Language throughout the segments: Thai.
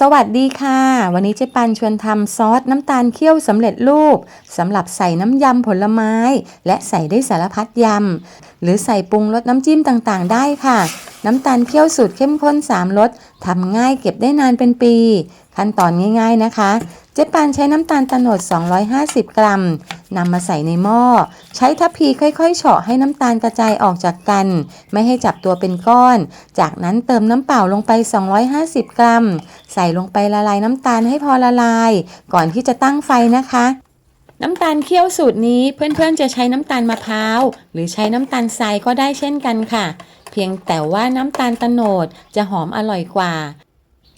สวัสดีค่ะ วันนี้เจ๊ปันชวนทำซอสน้ำตาลเคี่ยวสำเร็จรูปสำหรับใส่น้ำยำผลไม้ และใส่ได้สารพัดยำ หรือใส่ปรุงรสน้ำจิ้มต่างๆ ได้ค่ะ น้ำตาลเคี่ยวสูตรเข้มข้น 3รสทำง่ายเก็บได้นานเป็นปี ขั้นตอนง่ายๆนะคะ เจ๊ปานใช้น้ำตาลตะโนด 250 กรัมนำมาใส่ในหม้อ ใช้ทัพพีค่อยๆเฉาะให้น้ำตาลกระจายออกจากกัน ไม่ให้จับตัวเป็นก้อน จากนั้นเติมน้ำเปล่าลงไป 250 กรัม ใส่ลงไปละลายน้ำตาลให้พอละลาย ก่อนที่จะตั้งไฟนะคะน้ำตาลเคี่ยวสูตรนี้เพื่อนๆจะใช้น้ำตาลมะพร้าว หรือใช้น้ำตาลทรายก็ได้เช่นกันค่ะ พียงแต่ว่าน้ำตาลตะโนดจะหอมอร่อยกว่า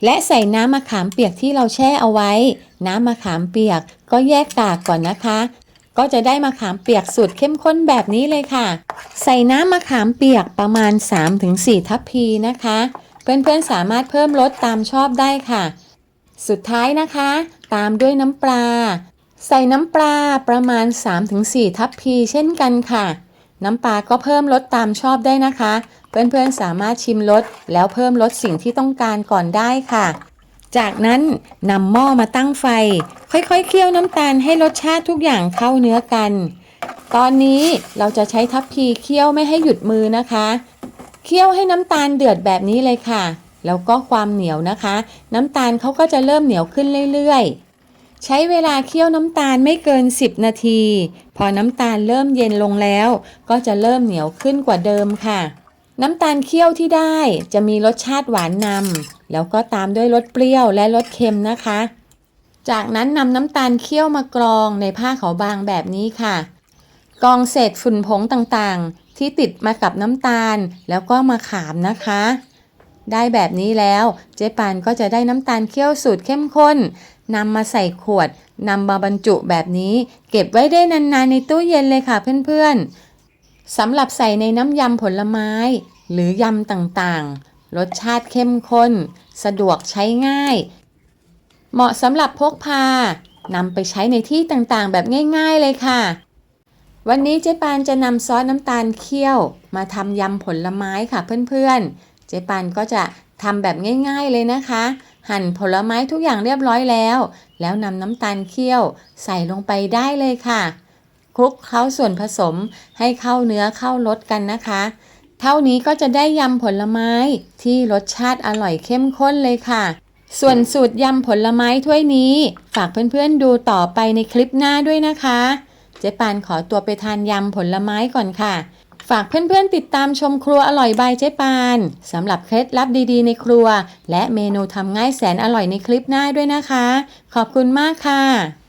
และใส่น้ำมะขามเปียกที่เราแช่เอาไว้ น้ำมะขามเปียกก็แยกกากก่อนนะคะ ก็จะได้มะขามเปียกสูตรเข้มข้นแบบนี้เลยค่ะ ใส่น้ำมะขามเปียกประมาณ 3-4 ทัพพีนะคะ เพื่อนๆสามารถเพิ่มรสตามชอบได้ค่ะ สุดท้ายนะคะ ตามด้วยน้ำปลา ใส่น้ำปลาประมาณ 3-4 ทัพพีเช่นกันค่ะ น้ำปลาก็เพิ่มรสตามชอบได้นะคะ เพื่อนๆสามารถชิมรสแล้วเพิ่มรสสิ่งที่ต้องการก่อนได้ค่ะ จากนั้นนำหม้อมาตั้งไฟ ค่อยๆเคี่ยวน้ำตาลให้รสชาติทุกอย่างเข้าเนื้อกัน ตอนนี้เราจะใช้ทัพพีเคี่ยวไม่ให้หยุดมือนะคะ เคี่ยวให้น้ำตาลเดือดแบบนี้เลยค่ะ แล้วก็ความเหนียวนะคะ น้ำตาลเขาก็จะเริ่มเหนียวขึ้นเรื่อยๆ ใช้เวลาเคี่ยวน้ำตาลไม่เกิน 10 นาที พอน้ำตาลเริ่มเย็นลงแล้ว ก็จะเริ่มเหนียวขึ้นกว่าเดิมค่ะ น้ำตาลเคี่ยวที่ได้จะมีรสชาติหวานนำแล้วก็ตามด้วยรสเปรี้ยวและรสเค็มนะคะ จากนั้นนำน้ำตาลเคี่ยวมากรองในผ้าขาวบางแบบนี้ค่ะ กรองเศษฝุ่นผงต่างๆ ที่ติดมากับน้ำตาลแล้วก็มาขามนะคะได้แบบนี้แล้ว เจ๊ปานก็จะได้น้ำตาลเคี่ยวสูตรเข้มข้น นำมาใส่ขวดนำมาบรรจุแบบนี้ เก็บไว้ได้นานๆในตู้เย็นเลยค่ะเพื่อนๆสำหรับใส่ในน้ำยำผลไม้ หรือยำต่างๆ รสชาติเข้มข้น สะดวกใช้ง่าย เหมาะสำหรับพกพานำไปใช้ในที่ต่างๆ แบบง่าย ๆเลยค่ะ วันนี้เจ๊ปานจะนำซอสน้ำตาลเคี่ยว มาทำยำผลไม้ค่ะเพื่อนๆ เจ๊ปานก็จะทำแบบง่าย ๆเลยนะคะ หั่นผลไม้ทุกอย่างเรียบร้อยแล้ว แล้วนำน้ำตาลเคี่ยวใส่ลงไปได้เลยค่ะ คลุกเคล้าส่วนผสมให้เข้าเนื้อเข้ารสกันนะคะ เท่านี้ก็จะได้ยำผลไม้ที่รสชาติอร่อยเข้มข้นเลยค่ะ ส่วนสูตรยำผลไม้ถ้วยนี้ ฝากเพื่อนๆดูต่อไปในคลิปหน้าด้วยนะคะ เจ๊ปานขอตัวไปทานยำผลไม้ก่อนค่ะ ฝากเพื่อนๆติดตามชมครัวอร่อยบายเจ๊ปานสำหรับเคล็ดลับดีๆในครัว และเมนูทำง่ายแสนอร่อยในคลิปหน้าด้วยนะคะ ขอบคุณมากค่ะ